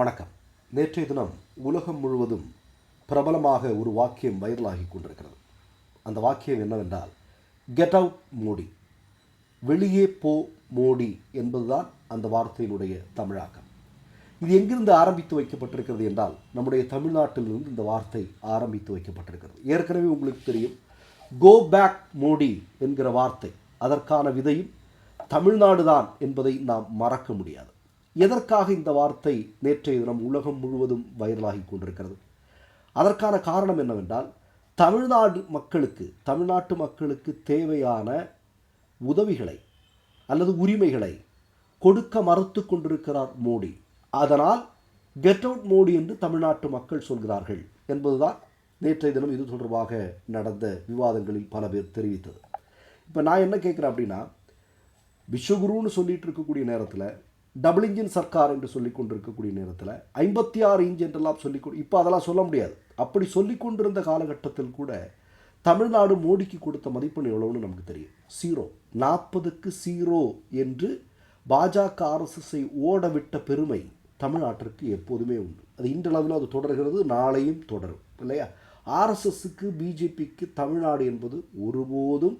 வணக்கம். நேற்றைய தினம் உலகம் முழுவதும் பிரபலமாக ஒரு வாக்கியம் வைரலாகி கொண்டிருக்கிறது. அந்த வாக்கியம் என்னவென்றால் கெட் அவுட் மோடி வெளியே போ மோடி என்பதுதான் அந்த வார்த்தையினுடைய தமிழாக்கம். இது எங்கிருந்து ஆரம்பித்து வைக்கப்பட்டிருக்கிறது என்றால் நம்முடைய தமிழ்நாட்டிலிருந்து இந்த வார்த்தை ஆரம்பித்து வைக்கப்பட்டிருக்கிறது. ஏற்கனவே உங்களுக்கு தெரியும் கோ பேக் மோடி என்கிற வார்த்தை. அதற்கான விதையும் தமிழ்நாடு தான் என்பதை நாம் மறக்க முடியாது. எதற்காக இந்த வார்த்தை நேற்றைய தினம் உலகம் முழுவதும் வைரலாகி கொண்டிருக்கிறது? அதற்கான காரணம் என்னவென்றால் தமிழ்நாடு மக்களுக்கு தமிழ்நாட்டு மக்களுக்கு தேவையான உதவிகளை அல்லது உரிமைகளை கொடுக்க மறுத்து கொண்டிருக்கிறார் மோடி. அதனால் கெட் அவுட் மோடி என்று தமிழ்நாட்டு மக்கள் சொல்கிறார்கள் என்பதுதான் நேற்றைய தினம் இது தொடர்பாக நடந்த விவாதங்களில் பல பேர் தெரிவித்தது. இப்போ நான் என்ன கேட்குறேன் அப்படின்னா விஸ்வகுருன்னு சொல்லிகிட்டு இருக்கக்கூடிய நேரத்தில் டபுள் இன்ஜின் சர்க்கார் என்று சொல்லி கொண்டிருக்கக்கூடிய நேரத்தில் ஐம்பத்தி ஆறு இன்ச் என்றெல்லாம் சொல்லி இப்போ அதெல்லாம் சொல்ல முடியாது. அப்படி சொல்லி கொண்டிருந்த காலகட்டத்தில் கூட தமிழ்நாடு மோடிக்கு கொடுத்த மதிப்பெண் எவ்வளோன்னு நமக்கு தெரியும். சீரோ நாற்பதுக்கு சீரோ என்று பாஜக ஆர்எஸ்எஸ்ஐ ஓடவிட்ட பெருமை தமிழ்நாட்டிற்கு எப்போதுமே உண்டு. அது இன்றளவில் அது தொடர்கிறது நாளையும் தொடரும் இல்லையா? ஆர்எஸ்எஸ்க்கு பிஜேபிக்கு தமிழ்நாடு என்பது ஒருபோதும்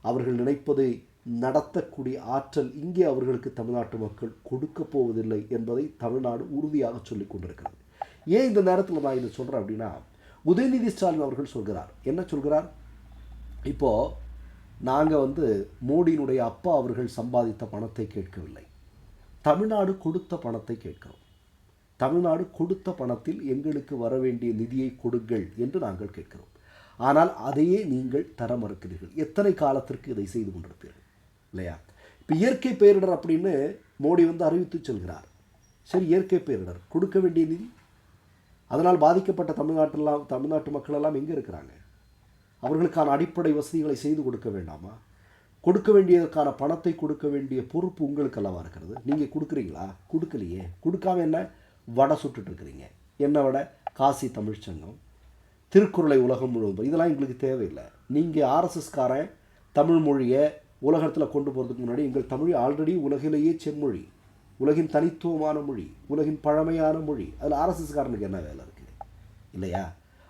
அவர்கள் நினைப்பதை நடத்தக்கூடிய ஆற்றல் இங்கே அவர்களுக்கு தமிழ்நாட்டு மக்கள் கொடுக்க போவதில்லை என்பதை தமிழ்நாடு உறுதியாக சொல்லிக் கொண்டிருக்கிறது. ஏன் இந்த நேரத்தில் நான் இதை சொல்கிறேன் அப்படின்னா உதயநிதி ஸ்டாலின் அவர்கள் சொல்கிறார். என்ன சொல்கிறார்? இப்போது நாங்கள் வந்து மோடியினுடைய அப்பா அவர்கள் சம்பாதித்த பணத்தை கேட்கவில்லை. தமிழ்நாடு கொடுத்த பணத்தை கேட்கிறோம். தமிழ்நாடு கொடுத்த பணத்தில் எங்களுக்கு வர வேண்டிய நிதியை கொடுங்கள் என்று நாங்கள் கேட்கிறோம். ஆனால் அதையே நீங்கள் தர மறுக்கிறீர்கள். எத்தனை காலத்திற்கு இதை செய்து கொண்டிருப்பீர்கள்? இல்லையா? இப்போ இயற்கை பேரிடர் அப்படின்னு மோடி வந்து அறிவித்து செல்கிறார். சரி இயற்கை பேரிடர் கொடுக்க வேண்டிய நிதி? அதனால் பாதிக்கப்பட்ட தமிழ்நாட்டெல்லாம் தமிழ்நாட்டு மக்கள் எல்லாம் எங்கே இருக்கிறாங்க? அவர்களுக்கான அடிப்படை வசதிகளை செய்து கொடுக்க வேண்டாமா? கொடுக்க வேண்டியதற்கான பணத்தை கொடுக்க வேண்டிய பொறுப்பு உங்களுக்கு அல்லவா இருக்கிறது? நீங்கள் கொடுக்குறீங்களா? கொடுக்கலையே. கொடுக்காம என்ன? வடை சுட்டுட்ருக்குறீங்க என்ன வடை? காசி தமிழ்ச்சங்கம் திருக்குறளை உலகம் முழுவதும். இதெல்லாம் எங்களுக்கு தேவையில்லை. நீங்கள் ஆர்எஸ்எஸ்காரன் தமிழ் மொழியை உலகத்தில் கொண்டு போகிறதுக்கு முன்னாடி எங்கள் தமிழ் ஆல்ரெடி உலகிலேயே செம்மொழி உலகின் தனித்துவமான மொழி உலகின் பழமையான மொழி. அதில் ஆர்எஸ்எஸ்காரனுக்கு என்ன வேலை இருக்குது இல்லையா?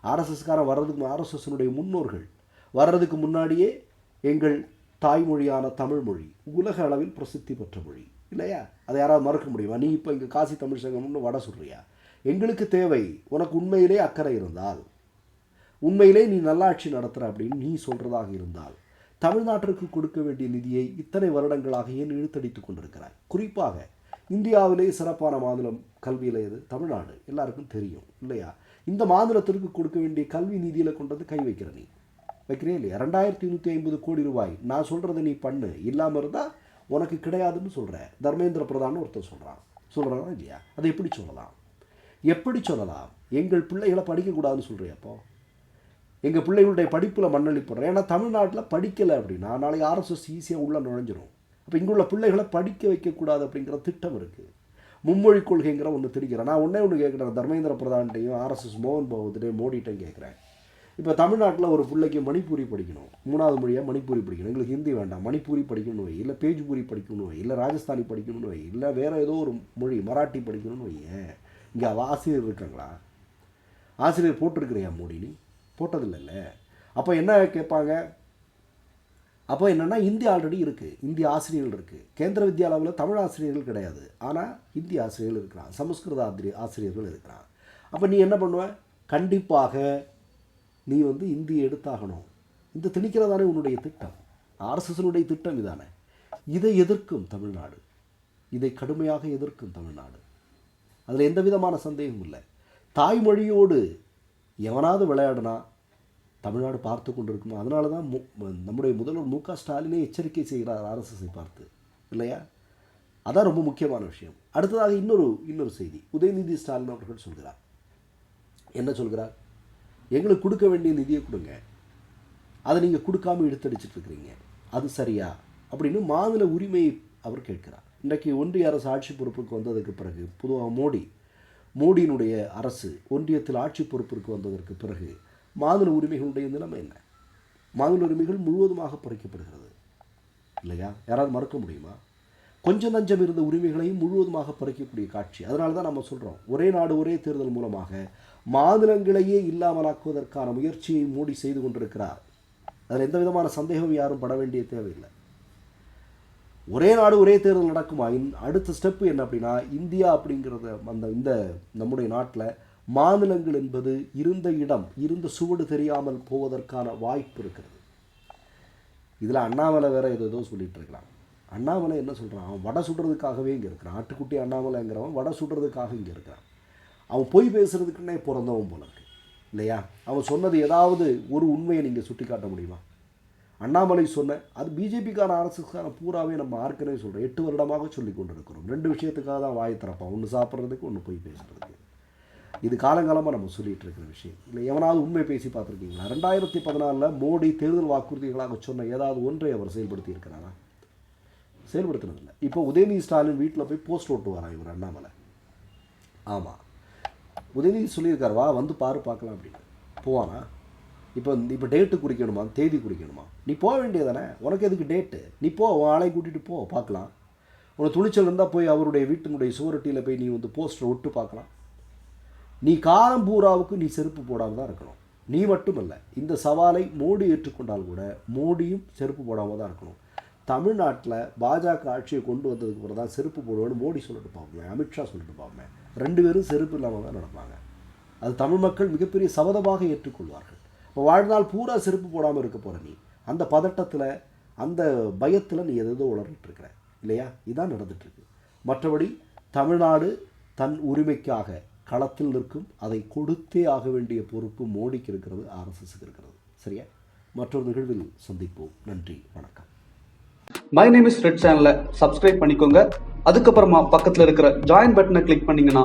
ஆர்எஸ்எஸ்காரன் வர்றதுக்கு ஆர்எஸ்எஸ்னுடைய முன்னோர்கள் வர்றதுக்கு முன்னாடியே எங்கள் தாய்மொழியான தமிழ் மொழி உலக அளவில் பிரசித்தி பெற்ற மொழி. இல்லையா? அதை யாராவது மறக்க முடியுமா? நீ இப்போ இங்கே காசி தமிழ் சங்கம்னு வட சொல்கிறியா எங்களுக்கு தேவை உனக்கு உண்மையிலே அக்கறை இருந்தால் உண்மையிலே நீ நல்லாட்சி நடத்துகிற அப்படின்னு நீ சொல்கிறதாக இருந்தால் தமிழ்நாட்டிற்கு கொடுக்க வேண்டிய நிதியை இத்தனை வருடங்களாக ஏன் இழுத்தடித்து கொண்டிருக்கிறாய்? குறிப்பாக இந்தியாவிலே சிறப்பான மாநிலம் கல்வியில் எது தமிழ்நாடு. எல்லாருக்கும் தெரியும் இல்லையா? இந்த மாநிலத்திற்கு கொடுக்க வேண்டிய கல்வி நிதியில் கொண்டு வந்து கை வைக்கிற நீ. வைக்கிறே இல்லையா? ரெண்டாயிரத்தி நூற்றி ஐம்பது கோடி ரூபாய். நான் சொல்கிறத நீ பண்ணு. இல்லாமல் இருந்தால் உனக்கு கிடையாதுன்னு சொல்கிற தர்மேந்திர பிரதான் ஒருத்தர் சொல்கிறான் சொல்கிறானா இல்லையா? அதை எப்படி சொல்லலாம்? எப்படி சொல்லலாம்? எங்கள் பிள்ளைகளை படிக்கக்கூடாதுன்னு சொல்கிறேன் அப்போ? எங்கள் பிள்ளைகளுடைய படிப்பில் மண்ணளிப்படுறோம் ஏன்னா தமிழ்நாட்டில் படிக்கலை அப்படின்னா நாளைக்கு ஆர்எஸ்எஸ் ஈஸியாக உள்ளே நுழைஞ்சிரும். அப்போ இங்குள்ள பிள்ளைகளை படிக்க வைக்கக்கூடாது அப்படிங்கிற திட்டம் இருக்குது மும்மொழி கொள்கைங்கிற ஒன்று திரிக்கிறேன் நான் ஒன்றே ஒன்று கேட்குறேன். தர்மேந்திர பிரதான்ட்டையும் ஆர்எஸ்எஸ் மோகன் பகவத்டையும் மோடிட்டையும் கேட்குறேன். இப்போ தமிழ்நாட்டில் ஒரு பிள்ளைக்கு மணிப்பூரி படிக்கணும். மூணாவது மொழியாக மணிப்பூரி படிக்கணும். எங்களுக்கு ஹிந்தி வேண்டாம். மணிப்பூரி படிக்கணும் வை. இல்லை பேஜ்பூரி படிக்கணும்னு வை. இல்லை ராஜஸ்தானி படிக்கணும்னு வை. இல்லை வேறு ஏதோ ஒரு மொழி மராட்டி படிக்கணும்னு வையேன். இங்கே ஆசிரியர் இருக்காங்களா? ஆசிரியர் போட்டிருக்கிறியா மோடி நீ போட்டதில்லைல்ல. அப்போ என்ன கேட்பாங்க? அப்போ என்னென்னா இந்தியா ஆல்ரெடி இருக்குது இந்திய ஆசிரியர்கள் இருக்குது கேந்திர வித்யாலயாவில் தமிழ் ஆசிரியர்கள் கிடையாது. ஆனால் இந்தி ஆசிரியர்கள் இருக்கிறான். சமஸ்கிருத ஆசிரி ஆசிரியர்கள் இருக்கிறான். அப்போ நீ என்ன பண்ணுவ? கண்டிப்பாக நீ வந்து இந்தி எடுத்தாகணும். இந்த திணிக்கிறதானே உன்னுடைய திட்டம். ஆர்எஸ்எஸ்னுடைய திட்டம் இதானே. இதை எதிர்க்கும் தமிழ்நாடு. இதை கடுமையாக எதிர்க்கும் தமிழ்நாடு. அதில் எந்த விதமான சந்தேகமும் இல்லை. தாய்மொழியோடு எவனாவது விளையாடுனா தமிழ்நாடு பார்த்து கொண்டு இருக்குமா அதனால தான் மு நம்முடைய முதல்வர் மு க ஸ்டாலினே எச்சரிக்கை செய்கிறார் ஆர்எஸ்எஸ்ஐ பார்த்து. இல்லையா? அதான் ரொம்ப முக்கியமான விஷயம். அடுத்ததாக இன்னொரு இன்னொரு செய்தி. உதயநிதி ஸ்டாலின் அவர்கள் சொல்கிறார். என்ன சொல்கிறார்? எங்களுக்கு கொடுக்க வேண்டிய நிதியை கொடுங்க. அதை நீங்கள் கொடுக்காம இழுத்தடிச்சிட்டு இருக்கிறீங்க. அது சரியா? அப்படின்னு மாநில உரிமையை அவர் கேட்கிறார். இன்றைக்கு ஒன்றிய அரசு ஆட்சி பொறுப்புக்கு வந்ததுக்கு பிறகு பொதுவாக மோடி மோடியினுடைய அரசு ஒன்றியத்தில் ஆட்சி பொறுப்பிற்கு வந்ததற்கு பிறகு மாநில உரிமைகளுடைய நிலைமை என்ன? மாநில உரிமைகள் முழுவதுமாக பறிக்கப்படுகிறது. இல்லையா? யாராவது மறக்க முடியுமா? கொஞ்சம் நஞ்சம் இருந்த உரிமைகளையும் முழுவதுமாக பறிக்கக்கூடிய காட்சி. அதனால தான் நம்ம சொல்கிறோம் ஒரே நாடு ஒரே தேர்தல் மூலமாக மாநிலங்களையே இல்லாமலாக்குவதற்கான முயற்சியை மோடி செய்து கொண்டிருக்கிறார். அதில் எந்த விதமான சந்தேகம் யாரும் பட வேண்டிய தேவையில்லை. ஒரே நாடு ஒரே தேர்தல் நடக்குமா? இன் அடுத்த ஸ்டெப்பு என்ன அப்படின்னா இந்தியா அப்படிங்கிறத அந்த இந்த நம்முடைய நாட்டில் மாநிலங்கள் என்பது இருந்த இடம் இருந்த சுவடு தெரியாமல் போவதற்கான வாய்ப்பு இருக்கிறது. இதில் அண்ணாமலை வேற ஏதோ ஏதோ இருக்கலாம் அண்ணாமலை என்ன சொல்கிறான் அவன் வடை சுடுறதுக்காகவே இங்கே இருக்கிறான். ஆட்டுக்குட்டி அண்ணாமலைங்கிறவன் வடை சுடுறதுக்காக இங்கே இருக்கிறான். அவன் பொய் பேசுகிறதுக்குன்னே பிறந்தவன் போல இருக்கு. இல்லையா? அவன் சொன்னது ஏதாவது ஒரு உண்மையை நீங்கள் சுட்டி காட்ட முடியுமா? அண்ணாமலை சொன்ன அது பிஜேபிக்கான அரசுக்கான பூராவே நம்ம ஆர்க்கனவே சொல்கிறோம் எட்டு வருடமாக சொல்லி கொண்டிருக்கிறோம். ரெண்டு விஷயத்துக்காக தான் வாயை திறப்போம். ஒன்று சாப்பிட்றதுக்கு ஒன்று போய் பேசுறதுக்கு. இது காலங்காலமாக நம்ம சொல்லிகிட்டு இருக்கிற விஷயம். இல்லை எவனாவது உண்மை பேசி பார்த்துருக்கீங்களா? ரெண்டாயிரத்தி பதினாலில் மோடி தேர்தல் வாக்குறுதிகளாக சொன்ன ஏதாவது ஒன்றை அவர் செயல்படுத்தி இருக்கிறாரா? செயல்படுத்தினதில்லை. இப்போ உதயநிதி ஸ்டாலின் வீட்டில் போய் போஸ்ட் ஓட்டு வரான் இவர் அண்ணாமலை? ஆமாம் உதயநிதி சொல்லியிருக்கார் வா வந்து பாரு பார்க்கலாம் அப்படின்னு. போவானா? இப்போ இப்போ டேட்டு குறிக்கணுமா? தேதி குறிக்கணுமா? நீ போக வேண்டியதானே உனக்கு எதுக்கு டேட்டு நீ போ உன் ஆளை கூட்டிகிட்டு போ பார்க்கலாம். உனக்கு துணிச்சல் இருந்தால் போய் அவருடைய வீட்டினுடைய சுவரொட்டியில் போய் நீ வந்து போஸ்டர் ஒட்டு பார்க்கலாம். நீ காலம் பூராவுக்கு நீ செருப்பு போடாமல் தான் இருக்கணும். நீ மட்டுமல்ல இந்த சவாலை மோடி ஏற்றுக்கொண்டால் கூட மோடியும் செருப்பு போடாமல் தான் இருக்கணும். தமிழ்நாட்டில் பாஜக ஆட்சியை கொண்டு வந்ததுக்கு அப்புறம் தான் செருப்பு போடுவேன்னு மோடி சொல்லிட்டு பார்ப்போமே அமித்ஷா சொல்லிட்டு பார்ப்போமே ரெண்டு பேரும் செருப்பு இல்லாமல் தான் நடப்பாங்க. அது தமிழ் மக்கள் மிகப்பெரிய சபதமாக ஏற்றுக்கொள்வார்கள். இப்போ வாழ்நாள் பூரா செருப்பு போடாமல் இருக்க போகிற நீ அந்த பதட்டத்தில் அந்த பயத்தில் நீ எதோ உளறிட்டு இல்லையா? இதுதான் நடந்துட்டுருக்கு மற்றபடி தமிழ்நாடு தன் உரிமைக்காக களத்தில் நிற்கும் அதை கொடுத்தே ஆக வேண்டிய பொறுப்பு மோடிக்கு இருக்கிறது ஆர்எஸ்எஸ்க்கு இருக்கிறது. சரியா? மற்றொரு நிகழ்வில் சந்திப்போம். நன்றி வணக்கம். மை நேம் இஸ் ரெட் சேனலை சப்ஸ்கிரைப் பண்ணிக்கோங்க. அதுக்கப்புறமா பக்கத்தில் இருக்கிற ஜாயின் பட்டனை கிளிக் பண்ணிங்கன்னா